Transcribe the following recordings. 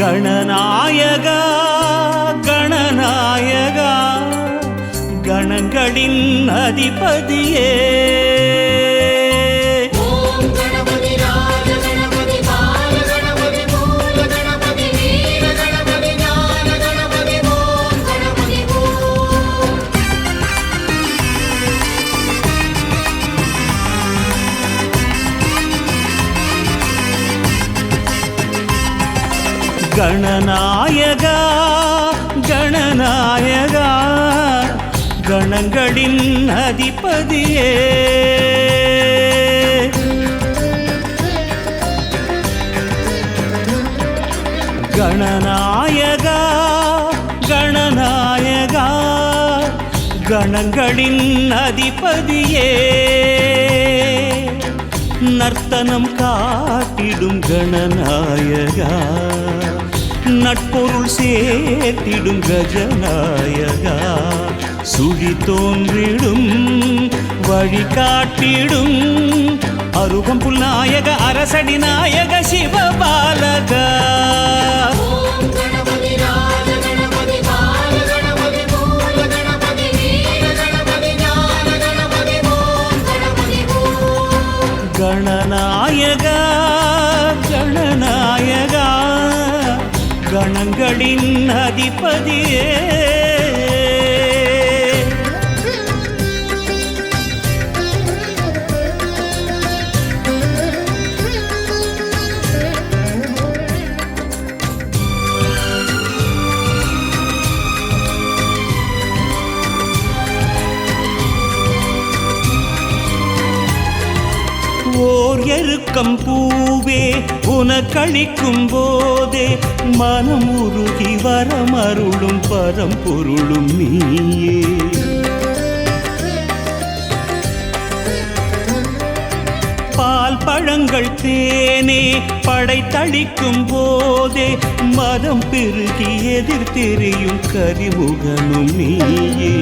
கணநாயகா கணநாயகா கணங்களின் அதிபதியே. கணநாயகா கணநாயகா கணங்களின் அதிபதியே. கணநாயகா கணநாயகா கணங்களின் அதிபதியே. நர்த்தனம் காட்டிடும் கணநாயகா. நட்பொருள் சேர்த்திடும் கஜநாயகா. சுழி தோன்றிடும் வழி காட்டிடும். அருகம்புல் நாயக அரசடி நாயக சிவபாலகா. அதிபதியே ஓர் எருக்கம் பூவே உனக்களிக்கும் போதே மனம் உருகி வரமருளும் பரம்பொருளும் நீயே. பால் பழங்கள் தேனே படைத்தளிக்கும் போதே மதம் பெருகி எதிர்த்தெறியும் கரிமுகனும் நீயே.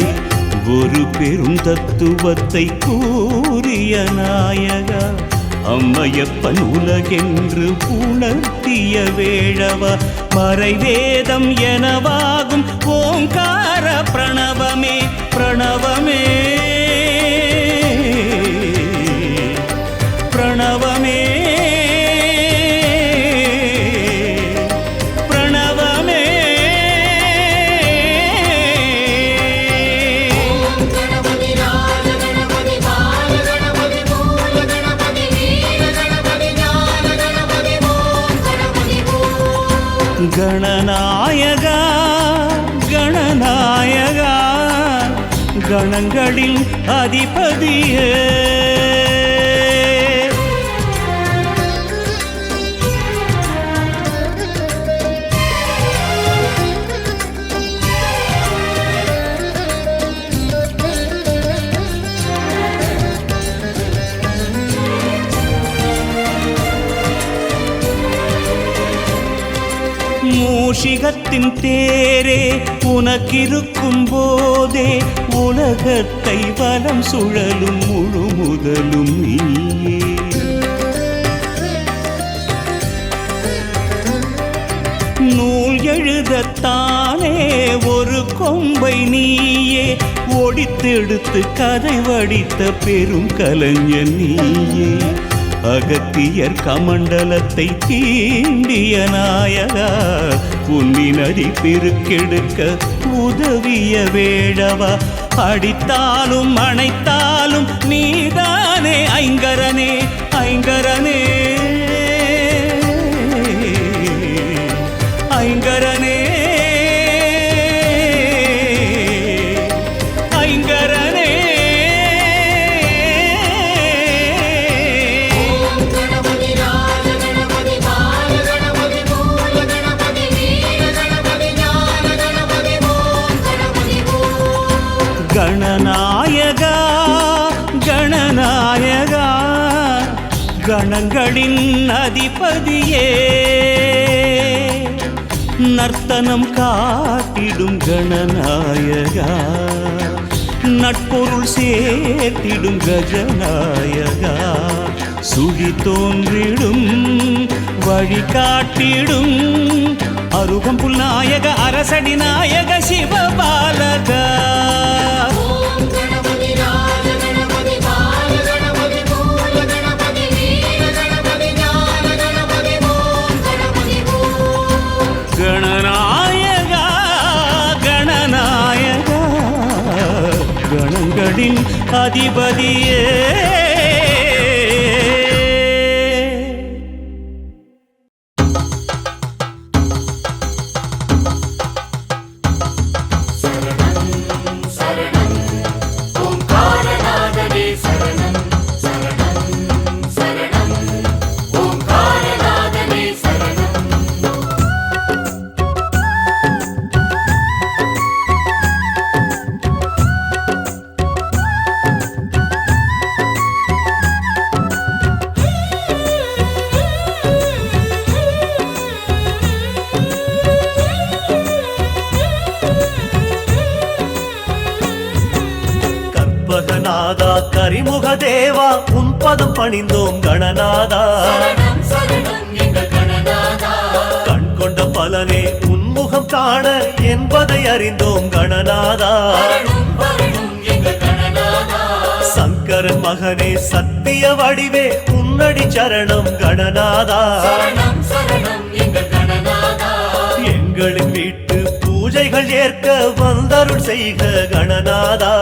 ஒரு பெரும் தத்துவத்தை கூறிய நாயகா அம்மையப்பன் உலகென்று உணர்த்திய வேழவா மறைவேதம் எனவாகும் ஓங்கார பிரணவமே பிரணவமே பிரணவமே. கணநாயகா கணநாயகா கணங்களின் அதிபதியே. மூஷிகத்தின் தேரே உனக்கிருக்கும் போதே உலகத்தை வலம் சுழலும் முழு முதலும் நீயே. நூல் எழுதத்தானே ஒரு கொம்பை நீயே. ஒடித்தெடுத்து கதை வடித்த பெரும் கலைஞன் நீயே. அகத்தியர் கமண்டலத்தை தீண்டிய நாயகா உன்னினடி பெருக்கெடுக்க உதவிய வேழவா அடித்தாலும் அணைத்தாலும் நீதானே ஐங்கரனே ஐங்கரனே ஐங்கரனே. கணநாயகா கணநாயகா கணங்களின் அதிபதியே. நர்த்தனம் காட்டிடும் கணநாயகா நட்பொருள் சேர்த்திடும் கஜநாயகா. சுழி தோன்றிடும் வழி காட்டிடும் அருகம்புல் நாயக அரசடி நாயக சிவபாலகா. கணங்களின் அதிபதியே. கரிமுக தேவா உன் பதம் பணிந்தோம் கணநாதா. கண் கொண்ட பலனே உன்முகம் காண என்பதை அறிந்தோம் கணநாதா. சங்கரன் மகனே சத்திய வடிவே உன்னடி சரணம் கணநாதா. எங்களின் வீட்டு பூஜைகள் ஏற்க வந்தருள் செய்க கணநாதா.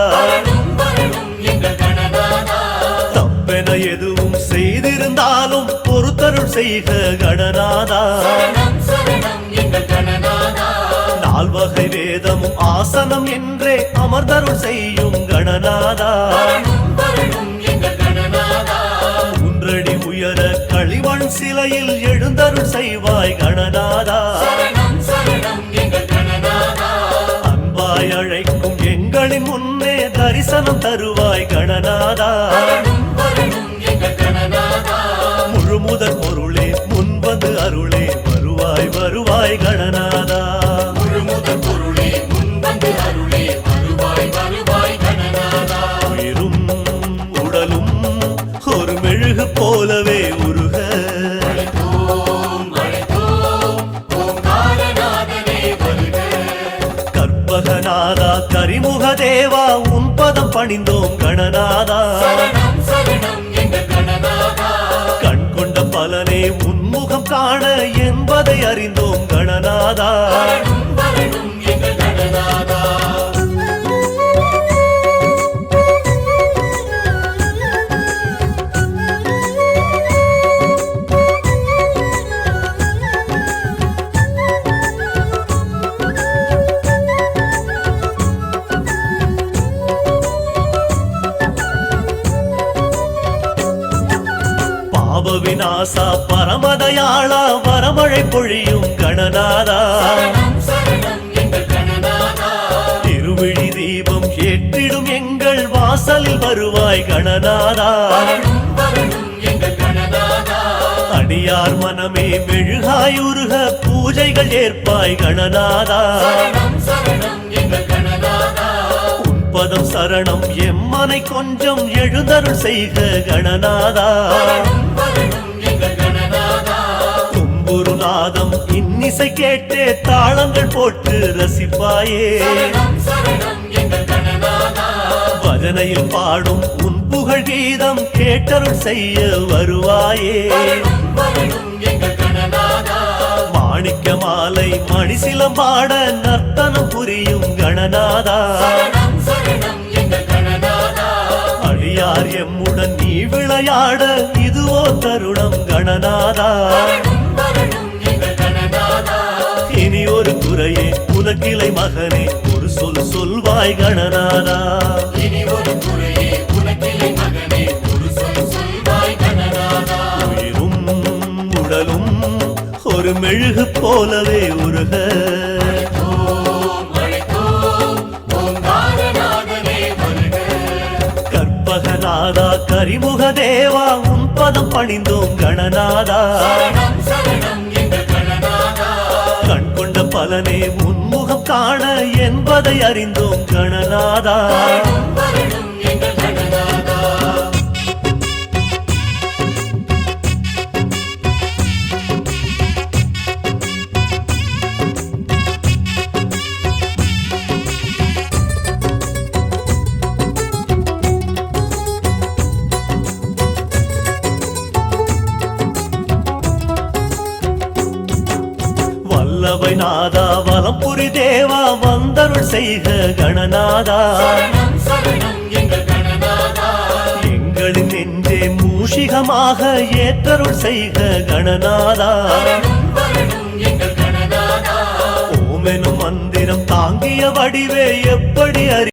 தப்பென எதுவும் செய்திருந்தாலும் பொறுத்தருள் செய்க கணநாதா. நால்வகை வேதமும் ஆசனம் என்றே அமர்தருள் செய்யும் கணநாதா. ஒன்றடி உயர களிமண் சிலையில் எழுந்தருள் செய்வாய் கணநாதா. அன்பாய் அழைக்கும் எங்களின் முன்னே தரிசனம் தருவாய் கணநாதா. முழுமுதற் பொருளே முன்வந்து அருளே வருவாய் வருவாய் கணநாதா. முழுமுதற் பொருளே முன்வந்து அருளே வருவாய் வருவாய் கணநாதா. உயிரும் உடலும் ஒரு மெழுகு போலவே உருக. கற்பகநாதா கரிமுக தேவா உன் பதம் பணிந்தோம் கணநாதா. சரணம் சரணம் பலனே உன்முகம் காண என்பதை அறிந்தோம் கணநாதா. வரணும் வரணும் கணநாதா. திருவிழி தீபம் ஏற்றிடும் எங்கள் வாசலில் வருவாய் கணநாதா. அடியார் மனமே மெழுகாயுருக பூஜைகள் ஏற்பாய் கணநாதா. உன்பதம் சரணம் எம்மனை கொஞ்சம் எழுந்தருள் செய்க கணநாதா. தும்புரு நாதம் இன்னிசை கேட்டே தாளங்கள் போட்டு ரசிப்பாயே. பஜனையில் பாடும் உன் புகழ் கீதம் கேட்டருள் செய்ய வருவாயே. மாணிக்க மாலை மணிசிலம் பாட நர்த்தனம் புரியும் கணநாதா. அடியார் எம்முடன் நீ விளையாட இதுவோ தருணம் கணநாதா. ஒரு குறையே உனக்கிளை மகனே ஒரு சொல் சொல்வாய் கணநாதா. இனி ஒரு குறையே உனக்கில்லை மகனே ஒரு சொல் சொல்வாய் கணநாதா. உயிரும் உடலும் ஒரு மெழுகு போலவே உருக. கற்பகநாதா கரிமுக தேவா உன் பதம் பணிந்தோம் கணநாதா. சரணம் சரணம். பலனே உன்முகம் காண என்பதை அறிந்தோம் கணநாதா மூலவை நாதா வலம்புரி தேவா வந்தருள் செய்க கணநாதா. எங்களின் நெஞ்சே மூஷிகமாக ஏற்றருள் செய்க கணநாதா. ஓமெனும் மந்திரம் தாங்கிய வடிவே எப்படி அறி